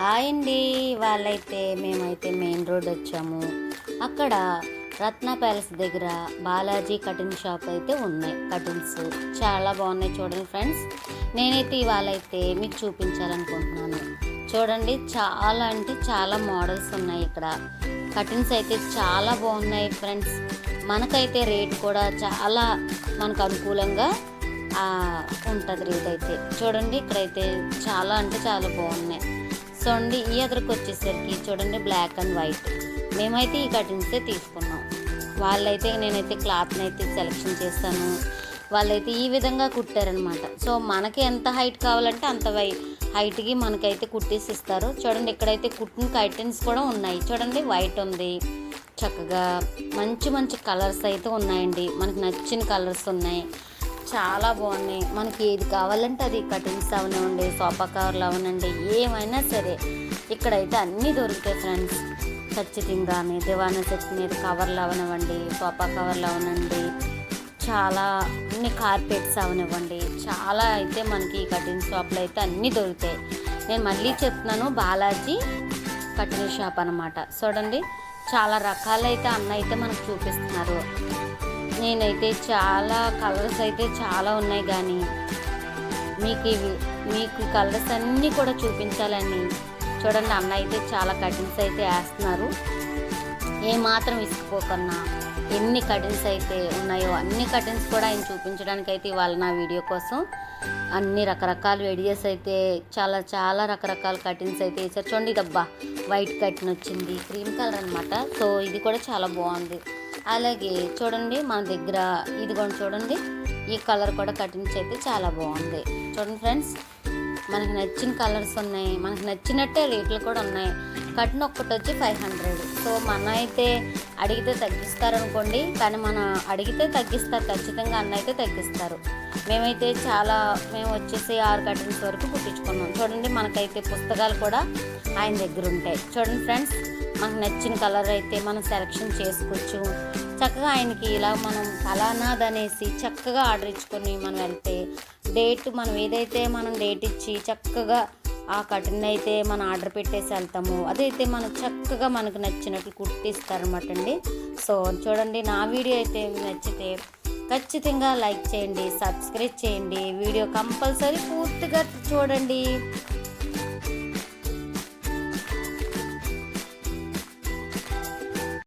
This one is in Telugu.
హాయ్ అండి. వాళ్ళైతే మేమైతే మెయిన్ రోడ్ వచ్చాము. అక్కడ రత్న ప్యాలెస్ దగ్గర బాలాజీ కటింగ్ షాప్ అయితే ఉన్నాయి. కటింగ్స్ చాలా బాగున్నాయి చూడండి ఫ్రెండ్స్. నేనైతే ఇవాళైతే మీకు చూపించాలనుకుంటున్నాను. చూడండి చాలా అంటే చాలా మోడల్స్ ఉన్నాయి ఇక్కడ. కటింగ్స్ అయితే చాలా బాగున్నాయి ఫ్రెండ్స్. మనకైతే రేట్ కూడా చాలా మనకు అనుకూలంగా ఉంటుంది రేట్ అయితే. చూడండి ఇక్కడైతే చాలా అంటే చాలా బాగున్నాయి. సో అండి ఈ అదరకు వచ్చేసరికి చూడండి బ్లాక్ అండ్ వైట్ మేమైతే ఈ కటింగ్సే తీసుకున్నాం. వాళ్ళైతే నేనైతే క్లాత్ని అయితే సెలెక్షన్ చేస్తాను వాళ్ళైతే ఈ విధంగా కుట్టారనమాట సో మనకి ఎంత హైట్ కావాలంటే అంత వై హైట్కి మనకైతే కుట్టేసి ఇస్తారు. చూడండి ఇక్కడైతే కుట్టిన కర్టెన్స్ కూడా ఉన్నాయి. చూడండి వైట్ ఉంది. చక్కగా మంచి మంచి కలర్స్ అయితే ఉన్నాయండి. మనకు నచ్చిన కలర్స్ ఉన్నాయి. చాలా బాగున్నాయి. మనకి ఏది కావాలంటే అది కటింగ్స్ అవనివ్వండి సోఫా కవర్లు అవనండి ఏమైనా సరే ఇక్కడైతే అన్నీ దొరుకుతాయి ఫ్రెండ్స్. ఖచ్చితంగానే దివానా సెట్ మీద కవర్లు అవనివ్వండి సోఫా కవర్లు అవనండి చాలా అన్ని కార్పెట్స్ అవనివ్వండి. చాలా అయితే మనకి ఈ కటింగ్ షాప్లో అయితే అన్నీ దొరుకుతాయి. నేను మళ్ళీ చెప్తున్నాను బాలాజీ కటింగ్ షాప్ అనమాట చూడండి చాలా రకాలైతే అన్న అయితే మనకు చూపిస్తున్నారు. నేనైతే చాలా కలర్స్ అయితే చాలా ఉన్నాయి కానీ మీకు ఇవి మీకు కలర్స్ అన్నీ కూడా చూపించాలని చూడండి అన్న అయితే చాలా కటింగ్స్ అయితే వేస్తున్నారు. ఏమాత్రం ఇసుకుపోకన్నా ఎన్ని కటింగ్స్ అయితే ఉన్నాయో అన్ని కటింగ్స్ కూడా ఆయన చూపించడానికి అయితే ఇవాళ నా వీడియో కోసం అన్ని రకరకాల వీడియోస్ అయితే చాలా చాలా రకరకాల కటింగ్స్ అయితే వేసారు చూడండి ఇదబ్బా వైట్ కటింగ్ వచ్చింది క్రీమ్ కలర్ అనమాట సో ఇది కూడా చాలా బాగుంది. అలాగే చూడండి మన దగ్గర ఇదిగోండి చూడండి ఈ కలర్ కూడా కటింగ్స్ అయితే చాలా బాగుంది. చూడండి ఫ్రెండ్స్ మనకి నచ్చిన కలర్స్ ఉన్నాయి మనకు నచ్చినట్టే రేట్లు కూడా ఉన్నాయి. కట్న ఒక్కటి వచ్చి ఫైవ్ హండ్రెడ్ సో మన అయితే అడిగితే తగ్గిస్తారు అనుకోండి కానీ మనం అడిగితే తగ్గిస్తారు ఖచ్చితంగా అన్న అయితే తగ్గిస్తారు. మేమైతే చాలా మేము వచ్చేసి ఆరు కటింగ్స్ వరకు కుట్టించుకున్నాం. చూడండి మనకైతే పుస్తకాలు కూడా ఆయన దగ్గర ఉంటాయి. చూడండి ఫ్రెండ్స్ మనకు నచ్చిన కలర్ అయితే మనం సెలెక్షన్ చేసుకోవచ్చు. చక్కగా ఆయనకి ఇలా మనం ఫలానాది అనేసి చక్కగా ఆర్డర్ ఇచ్చుకొని మనం వెళ్తే డేట్ మనం ఏదైతే మనం డేట్ ఇచ్చి చక్కగా ఆ కటిన్ అయితే మనం ఆర్డర్ పెట్టేసి వెళ్తాము అదైతే మనం చక్కగా మనకు నచ్చినట్లు కుట్టిస్తారనమాట అండి. సో చూడండి నా వీడియో అయితే నచ్చితే ఖచ్చితంగా లైక్ చేయండి సబ్స్క్రైబ్ చేయండి. వీడియో కంపల్సరీ పూర్తిగా చూడండి.